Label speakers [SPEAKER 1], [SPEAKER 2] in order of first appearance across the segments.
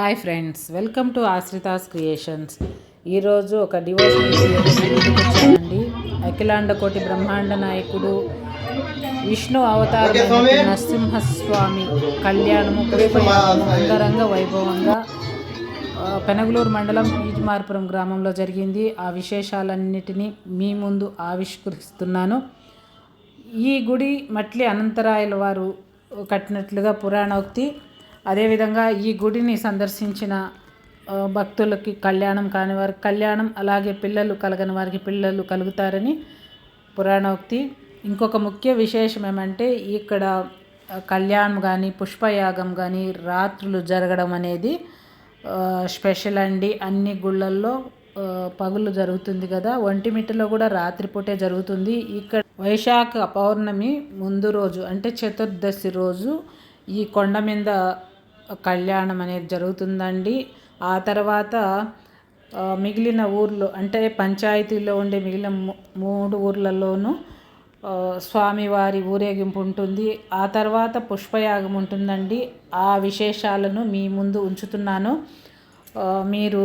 [SPEAKER 1] Hi friends welcome to Ashritha's creations. ఈరోజు ఒక డివోషనండి అఖిలాండ కోటి బ్రహ్మాండ నాయకుడు విష్ణు అవతారం నరసింహస్వామి కళ్యాణము పుష్పయాగము అంగరంగ వైభవంగా పెనగలూరు మండలం ఈజ్మార్పురం గ్రామంలో జరిగింది. ఆ విశేషాలన్నిటినీ మీ ముందు ఆవిష్కరిస్తున్నాను. ఈ గుడి మట్లి అనంతరాయల వారు కట్టినట్లుగా పురాణోక్తి. అదేవిధంగా ఈ గుడిని సందర్శించిన భక్తులకి కళ్యాణం కాని వారికి కళ్యాణం అలాగే పిల్లలు కలగని వారికి పిల్లలు కలుగుతారని పురాణోక్తి. ఇంకొక ముఖ్య విశేషం ఏమంటే ఇక్కడ కళ్యాణం కానీ పుష్పయాగం కానీ రాత్రులు జరగడం అనేది స్పెషల్ అండి. అన్ని గుళ్ళల్లో పగులు జరుగుతుంది కదా. ఒంటిమిట్టలో కూడా రాత్రిపూటే జరుగుతుంది. ఇక్కడ వైశాఖ పౌర్ణమి ముందు రోజు అంటే చతుర్దశి రోజు ఈ కొండ మీద కళ్యాణం అనేది జరుగుతుందండి. ఆ తర్వాత మిగిలిన ఊర్లు అంటే పంచాయతీలో ఉండే మిగిలిన మూడు ఊర్లలోనూ స్వామివారి ఊరేగింపు ఉంటుంది. ఆ తర్వాత పుష్పయాగం ఉంటుందండి. ఆ విశేషాలను మీ ముందు ఉంచుతున్నాను. మీరు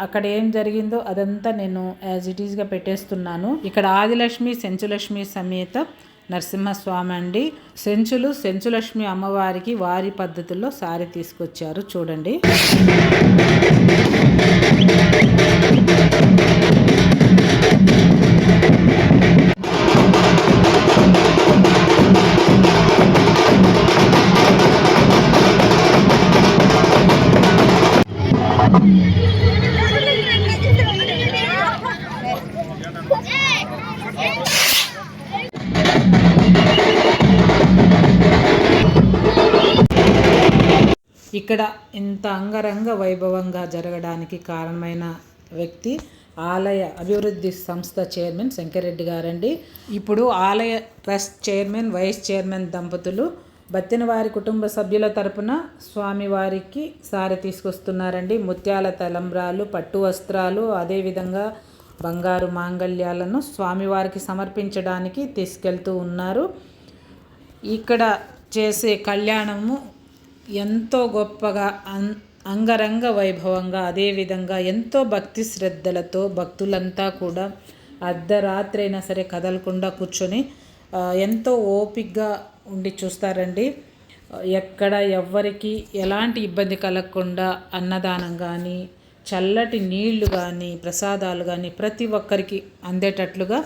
[SPEAKER 1] అక్కడ ఏం జరిగిందో అదంతా నేను యాజ్ ఇట్ ఈస్గా పెట్టేస్తున్నాను. ఇక్కడ ఆదిలక్ష్మి సెంచులక్ష్మి సమేత నరసింహస్వామి అండి. సెంచులు సెంచులక్ష్మి అమ్మవారికి వారి పద్ధతుల్లో సారి తీసుకొచ్చారు. చూడండి. ఇక్కడ ఇంత అంగరంగ వైభవంగా జరగడానికి కారణమైన వ్యక్తి ఆలయ అభివృద్ధి సంస్థ చైర్మన్ శంకరెడ్డి గారండి. ఇప్పుడు ఆలయ ట్రస్ట్ చైర్మన్ వైస్ చైర్మన్ దంపతులు బత్తినవారి కుటుంబ సభ్యుల తరపున స్వామివారికి సారి తీసుకొస్తున్నారండి. ముత్యాల తలంబ్రాలు పట్టు వస్త్రాలు అదేవిధంగా బంగారు మాంగళ్యాలను స్వామివారికి సమర్పించడానికి తీసుకెళ్తూ ఉన్నారు. ఇక్కడ చేసే కళ్యాణము ఎంతో గొప్పగా అం అంగరంగ వైభవంగా అదేవిధంగా ఎంతో భక్తి శ్రద్ధలతో భక్తులంతా కూడా అర్ధరాత్రి అయినా సరే కదలకుండా కూర్చొని ఎంతో ఓపిగ్గా ఉండి చూస్తారండి. ఎక్కడ ఎవ్వరికి ఎలాంటి ఇబ్బంది కలగకుండా అన్నదానం కానీ చల్లటి నీళ్ళు కానీ ప్రసాదాలు కానీ ప్రతి ఒక్కరికి అందేటట్లుగా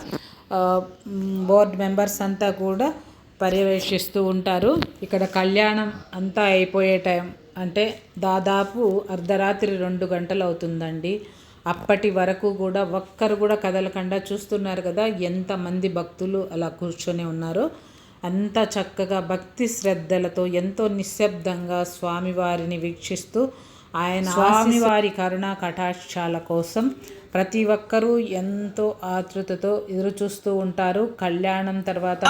[SPEAKER 1] బోర్డు బోర్డ్ మెంబర్స్ అంతా కూడా పర్యవేక్షిస్తూ ఉంటారు. ఇక్కడ కళ్యాణం అంతా అయిపోయే టైం. అంటే దాదాపు అర్ధరాత్రి రెండు గంటలు అవుతుందండి అప్పటి వరకు కూడా ఒక్కరు కూడా కదలకుండా చూస్తున్నారు కదా ఎంతమంది భక్తులు అలా కూర్చొని ఉన్నారో. అంత చక్కగా భక్తి శ్రద్ధలతో ఎంతో నిశ్శబ్దంగా స్వామివారిని వీక్షిస్తూ ఆయన స్వామివారి కరుణా కటాక్షాల కోసం ప్రతి ఒక్కరూ ఎంతో ఆతృతతో ఎదురు చూస్తూ ఉంటారు. కళ్యాణం తర్వాత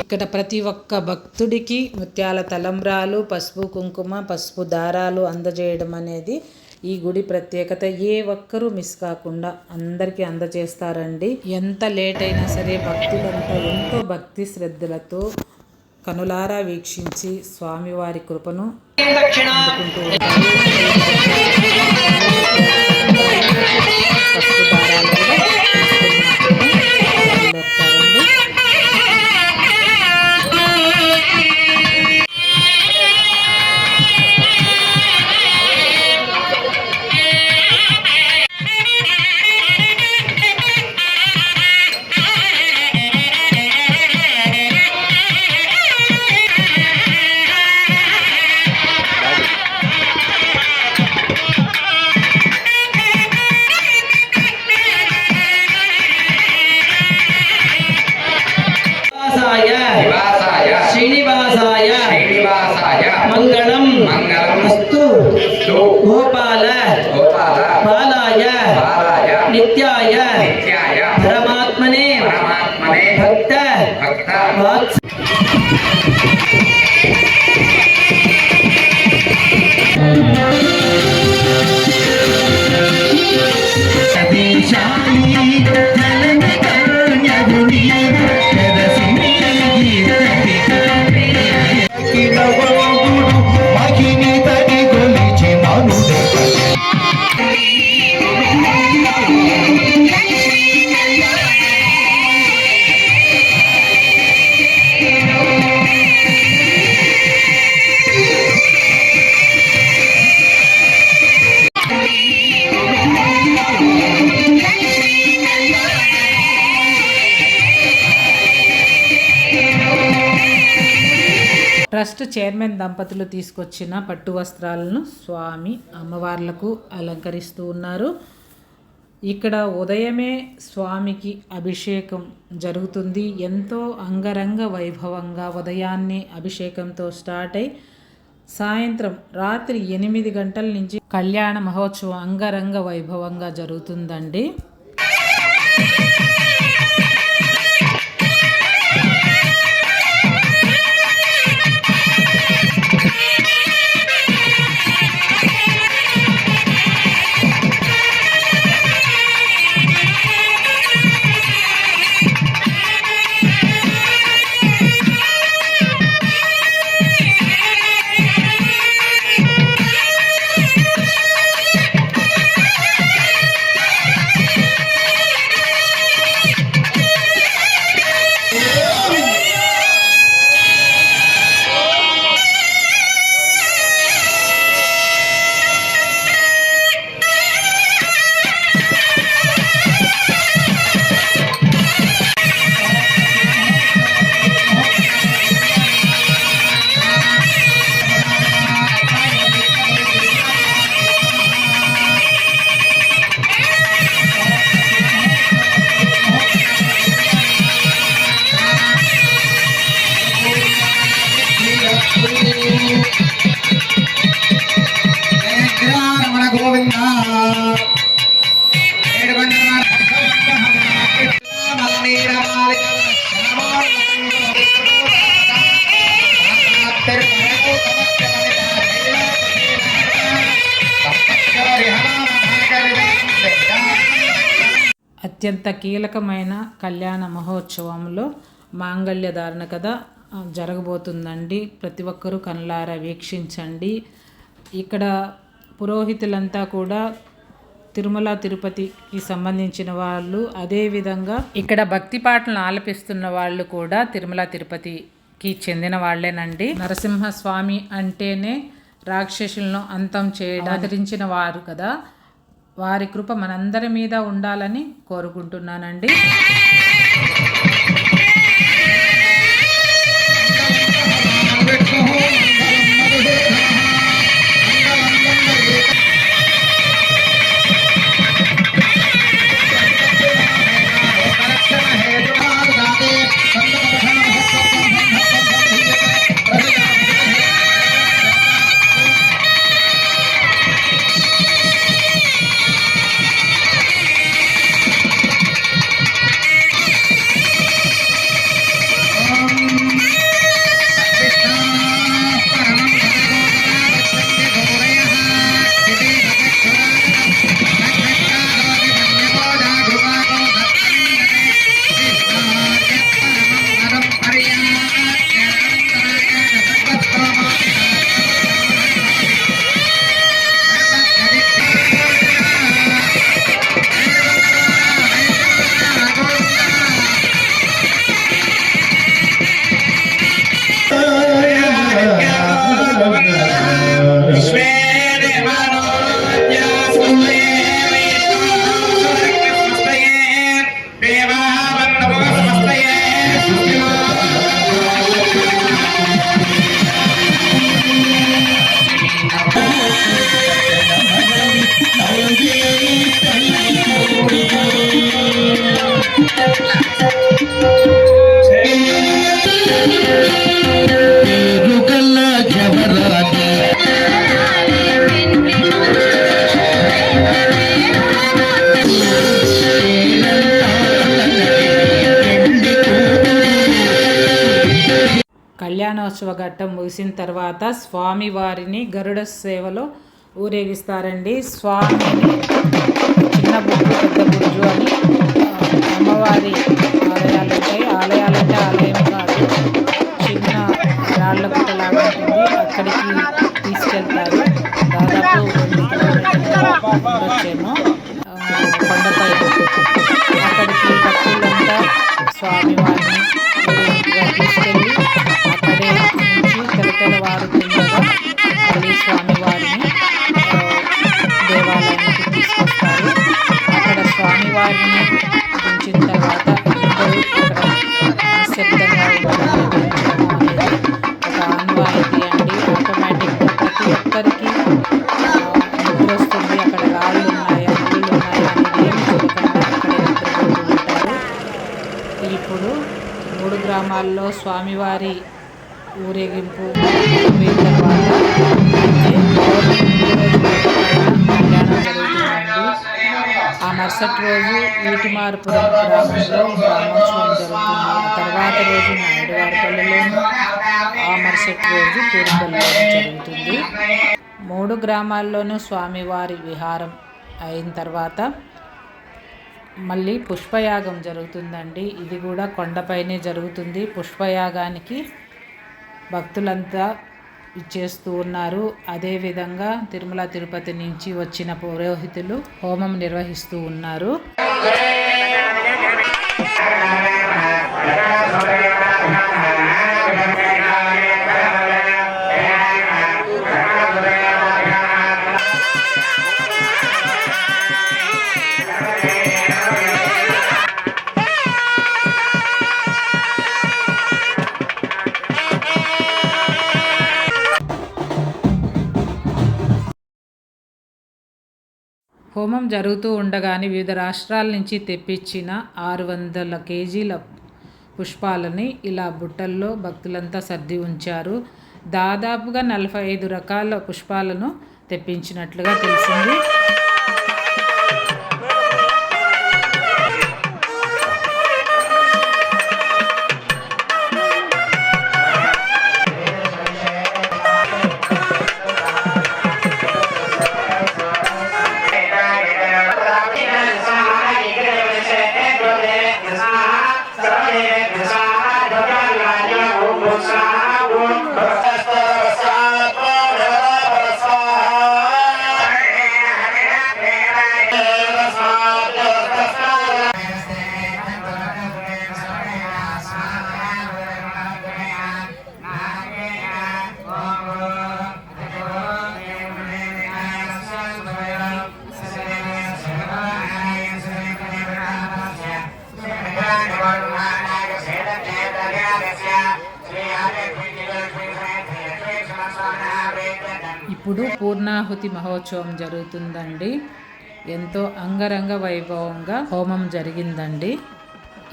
[SPEAKER 1] ఇక్కడ ప్రతి ఒక్క భక్తుడికి ముత్యాల తలంబ్రాలు పసుపు కుంకుమ పసుపు దారాలు అందజేయడం అనేది ఈ గుడి ప్రత్యేకత. ఏ ఒక్కరూ మిస్ కాకుండా అందరికీ అందజేస్తారండి. ఎంత లేట్ అయినా సరే భక్తులంతా ఎంతో భక్తి శ్రద్ధలతో కనులారా వీక్షించి స్వామివారి కృపను అందుకుంటూ
[SPEAKER 2] చైర్మన్ దంపతులు తీసుకొచ్చిన పట్టు వస్త్రాలను స్వామి అమ్మవార్లకు అలంకరిస్తూ ఉన్నారు. ఇక్కడ ఉదయమే స్వామికి అభిషేకం జరుగుతుంది. ఎంతో అంగరంగ వైభవంగా ఉదయాన్నే అభిషేకంతో స్టార్ట్ అయి సాయంత్రం రాత్రి ఎనిమిది గంటల నుంచి కళ్యాణ మహోత్సవం అంగరంగ వైభవంగా జరుగుతుందండి. అత్యంత కీలకమైన కళ్యాణ మహోత్సవంలో మాంగళ్య ధారణ కథ జరగబోతుందండి. ప్రతి ఒక్కరూ కళ్ళారా వీక్షించండి. ఇక్కడ పురోహితులంతా కూడా తిరుమల తిరుపతికి సంబంధించిన వాళ్ళు అదేవిధంగా ఇక్కడ భక్తి పాటలను ఆలపిస్తున్న వాళ్ళు కూడా తిరుమల తిరుపతికి చెందిన వాళ్ళేనండి. నరసింహస్వామి అంటేనే రాక్షసులను అంతం చేయడం ఆదరించిన వారు కదా. వారి కృప మనందరి మీద ఉండాలని కోరుకుంటున్నానండి. కళ్యాణోత్సవ ఘట్టం ముగిసిన తర్వాత స్వామి వారిని గరుడ సేవలో ఊరేగిస్తారండి. స్వామిని చిన్న బుజ్జు పెద్ద బుజ్జు అని అమ్మవారి ఆలయాలు ఉంటాయి ఆలయాలంటే ఆలయం కాదు. చిన్న రాళ్ళ గుట్టలాగా ఉంటుంది. అక్కడికి తీసుకెళ్తారు. దాదాపు రెండు వచ్చేమో. కొండపై అక్కడికి భక్తులంతా స్వామివారిని తీసుకెళ్ళి
[SPEAKER 1] గ్రామాల్లో స్వామివారి ఊరేగింపు ఆ మరుసటి రోజు వీటిమారుపురం గ్రామంలో బ్రహ్మోత్సవం జరుగుతుంది. తర్వాత రోజు నాయుడువారిపల్లిలోను ఆ మరుసటి రోజు తూరుపల్లిలోను జరుగుతుంది. మూడు గ్రామాల్లోనూ స్వామివారి విహారం అయిన తర్వాత మళ్ళీ పుష్పయాగం జరుగుతుందండి. ఇది కూడా కొండపైనే జరుగుతుంది. పుష్పయాగానికి భక్తులంతా ఇచ్చేస్తూ ఉన్నారు. అదేవిధంగా తిరుమల తిరుపతి నుంచి వచ్చిన పురోహితులు హోమం నిర్వహిస్తూ ఉన్నారు. జరుగుతూ ఉండగానే వివిధ రాష్ట్రాల నుంచి తెప్పించిన ఆరు వందల కేజీల పుష్పాలని ఇలా బుట్టల్లో భక్తులంతా సర్ది ఉంచారు. దాదాపుగా నలభై ఐదు రకాల పుష్పాలను తెప్పించినట్లుగా తెలిసింది. పూర్ణాహుతి మహోత్సవం జరుగుతుందండి. ఎంతో అంగరంగ వైభవంగా హోమం జరిగిందండి.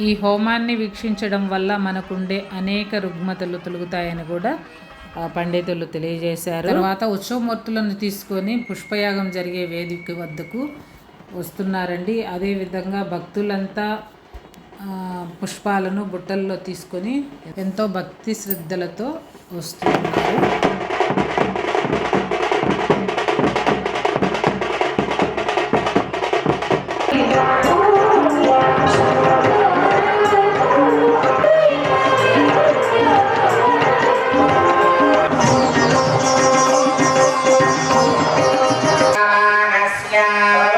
[SPEAKER 1] ఈ హోమాన్ని వీక్షించడం వల్ల మనకుండే అనేక రుగ్మతలు తొలుగుతాయని కూడా పండితులు తెలియజేశారు. తర్వాత ఉత్సవమూర్తులను తీసుకొని పుష్పయాగం జరిగే వేదిక వద్దకు వస్తున్నారండి. అదేవిధంగా భక్తులంతా పుష్పాలను బుట్టల్లో తీసుకొని ఎంతో భక్తి శ్రద్ధలతో వస్తున్నారు.
[SPEAKER 3] cha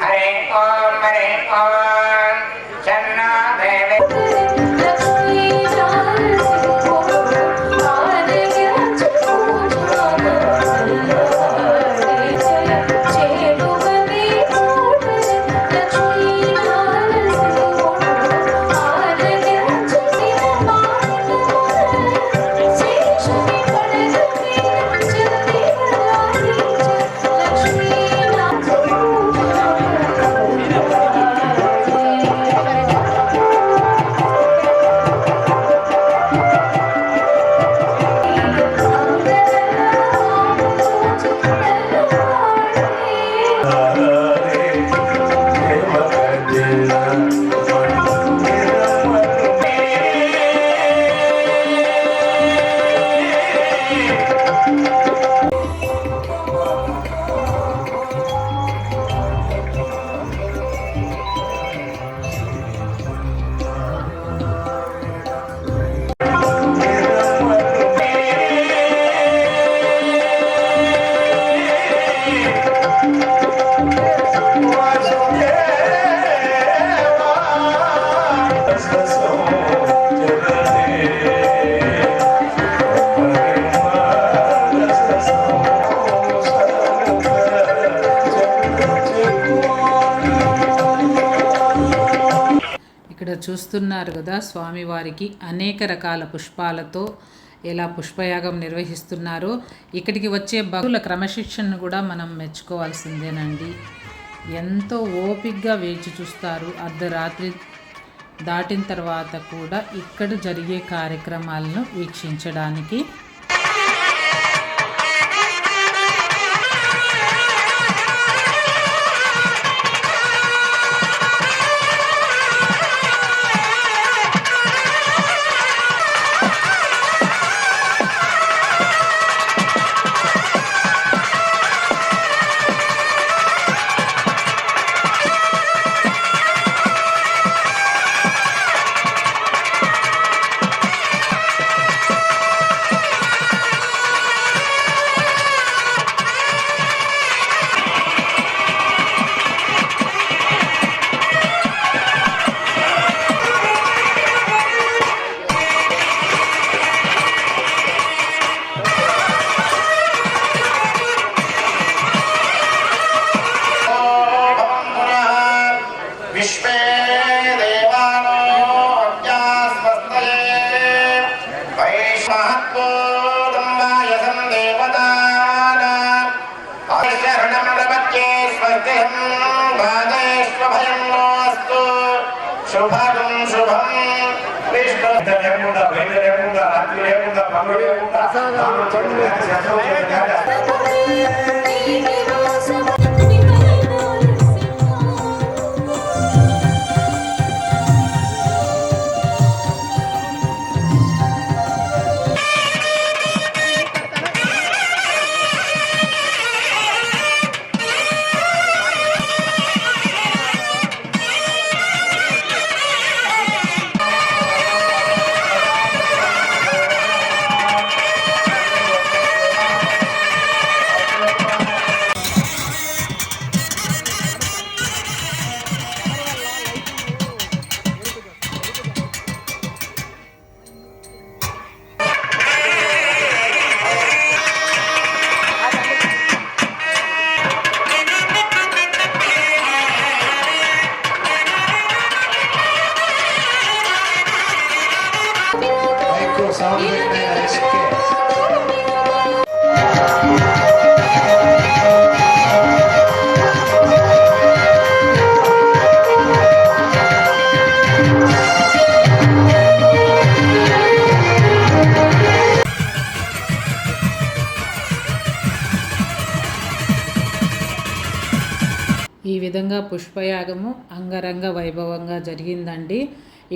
[SPEAKER 3] हरे ओम हरे ओम चन्नो देवे
[SPEAKER 1] వస్తున్నారు కదా స్వామివారికి అనేక రకాల పుష్పాలతో ఎలా పుష్పయాగం నిర్వహిస్తున్నారో ఇక్కడికి వచ్చే భక్తుల క్రమశిక్షణను కూడా మనం మెచ్చుకోవాల్సిందేనండి. ఎంతో ఓపిగ్గా వేచి చూస్తారు. అర్ధరాత్రి దాటిన తర్వాత కూడా ఇక్కడ జరిగే కార్యక్రమాలను వీక్షించడానికి
[SPEAKER 3] శుభం. శుభం విష్ణు
[SPEAKER 2] లేకుండా బయట లేకుండా రాత్రి లేకుండా పనులు లేకుండా
[SPEAKER 1] పుష్పయాగము అంగరంగ వైభవంగా జరిగిందండి.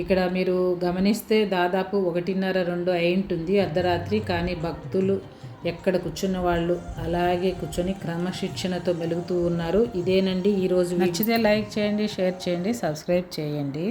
[SPEAKER 1] ఇక్కడ మీరు గమనిస్తే దాదాపు ఒకటిన్నర రెండు అయింటుంది అర్ధరాత్రి కానీ భక్తులు ఎక్కడ కూర్చున్న వాళ్ళు అలాగే కూర్చొని క్రమశిక్షణతో మెలుగుతూ ఉన్నారు. ఇదేనండి ఈరోజు నచ్చితే లైక్ చేయండి షేర్ చేయండి సబ్స్క్రైబ్ చేయండి.